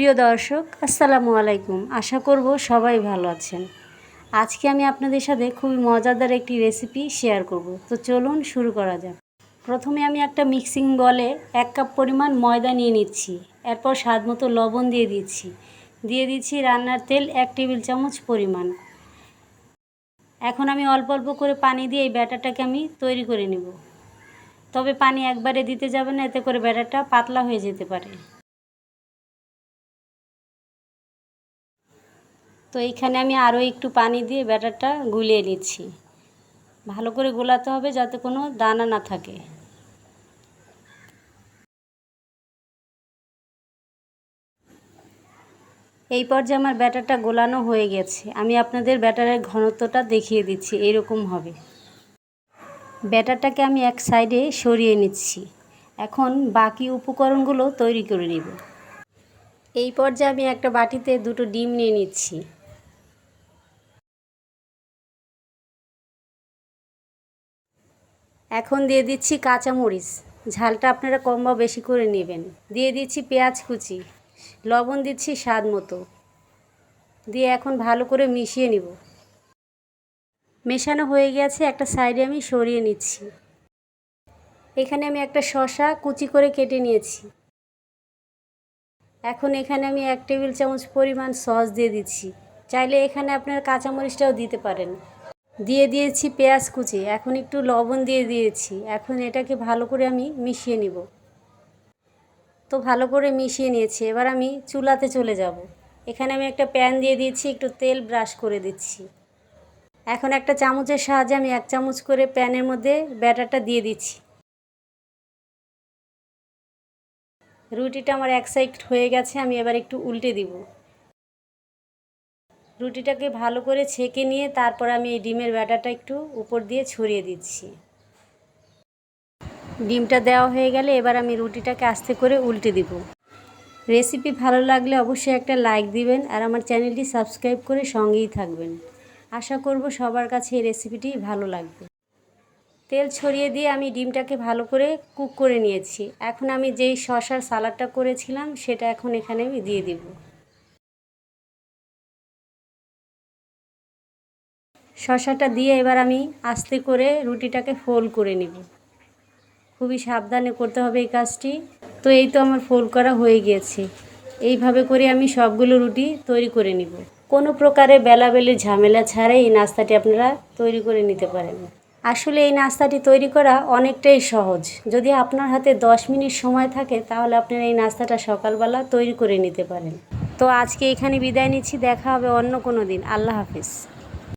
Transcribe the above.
প্রিয় দর্শক, আসসালামু আলাইকুম। আশা করব সবাই ভালো আছেন। আজকে আমি আপনাদের সাথে খুবই মজাদার একটি রেসিপি শেয়ার করব। তো চলুন শুরু করা যাক। প্রথমে আমি একটা মিক্সিং বলে এক কাপ পরিমাণ ময়দা নিয়ে নিচ্ছি। এরপর স্বাদ মতো লবণ দিয়ে দিচ্ছি। দিয়ে দিচ্ছি রান্নার তেল এক টেবিল চামচ পরিমাণ। এখন আমি অল্প অল্প করে পানি দিয়ে এই ব্যাটারটাকে আমি তৈরি করে নেব। তবে পানি একবারে দিতে যাবে না, এতে করে ব্যাটারটা পাতলা হয়ে যেতে পারে। তো এইখানে আমি আরও একটু পানি দিয়ে ব্যাটারটা গুলিয়ে নিচ্ছি। ভালো করে গোলাতে হবে যাতে কোনো দানা না থাকে। এই পর্যায়ে আমার ব্যাটারটা গোলানো হয়ে গেছে। আমি আপনাদের ব্যাটারের ঘনত্বটা দেখিয়ে দিচ্ছি, এরকম হবে। ব্যাটারটাকে আমি এক সাইডে সরিয়ে নিচ্ছি। এখন বাকি উপকরণগুলো তৈরি করে নিব। এই পর্যায়ে আমি একটা বাটিতে দুটো ডিম নিয়ে নিচ্ছি। এখন দিয়ে দিচ্ছি কাঁচামরিচ। ঝালটা আপনারা কম বা বেশি করে নেবেন। দিয়ে দিচ্ছি পেঁয়াজ কুচি। লবণ দিচ্ছি স্বাদ মতো। দিয়ে এখন ভালো করে মিশিয়ে নিব। মেশানো হয়ে গেছে, একটা সাইডে আমি সরিয়ে নিচ্ছি। এখানে আমি একটা শশা কুচি করে কেটে নিয়েছি। এখন এখানে আমি এক টেবিল চামচ পরিমাণ সস দিয়ে দিচ্ছি। চাইলে এখানে আপনার কাঁচামরিচটাও দিতে পারেন। দিয়ে দিয়েছি পেঁয়াজ কুচি, এখন একটু লবণ দিয়ে দিয়েছি, এখন এটাকে ভালো করে আমি মিশিয়ে নিব। তো ভালো করে মিশিয়ে নিয়েছি, এবার আমি চুলাতে চলে যাব। এখানে আমি একটা প্যান দিয়ে দিয়েছি, একটু তেল ব্রাশ করে দিচ্ছি। এখন একটা চামচের সাহায্যে আমি এক চামচ করে প্যানের মধ্যে ব্যাটারটা দিয়ে দিচ্ছি। রুটিটা আমার এক সাইড হয়ে গেছে, আমি এবার একটু উল্টে দিব। রুটিটাকে ভালো করে ছেঁকে নিয়ে তারপর আমি এই ডিমের ব্যাটারটা একটু উপর দিয়ে ছড়িয়ে দিচ্ছি। ডিমটা দেওয়া হয়ে গেলে এবার আমি রুটিটাকে আস্তে করে উল্টে দিব। রেসিপি ভালো লাগলে অবশ্যই একটা লাইক দিবেন আর আমার চ্যানেলটি সাবস্ক্রাইব করে সঙ্গেই থাকবেন। আশা করব সবার কাছে এই রেসিপিটি ভালো লাগবে। তেল ছড়িয়ে দিয়ে আমি ডিমটাকে ভালো করে কুক করে নিয়েছি। এখন আমি যেই শশার সালাডটা করেছিলাম সেটা এখন এখানে আমি দিয়ে দিব। শশাটা দিয়ে এবার আমি আস্তে করে রুটিটাকে ফোল্ড করে নিব। খুবই সাবধানে করতে হবে এই কাজটি। তো এই তো আমার ফোল্ড করা হয়ে গিয়েছে। এইভাবে করে আমি সবগুলো রুটি তৈরি করে নিব। কোনো প্রকারে বেলাবেলি ঝামেলা ছাড়াই এই নাস্তাটি আপনারা তৈরি করে নিতে পারেন। আসলে এই নাস্তাটি তৈরি করা অনেকটাই সহজ। যদি আপনার হাতে দশ মিনিট সময় থাকে, তাহলে আপনারা এই নাস্তাটা সকালবেলা তৈরি করে নিতে পারেন। তো আজকে এখানে বিদায় নিচ্ছি। দেখা হবে অন্য কোনো দিন। আল্লাহ হাফিজ।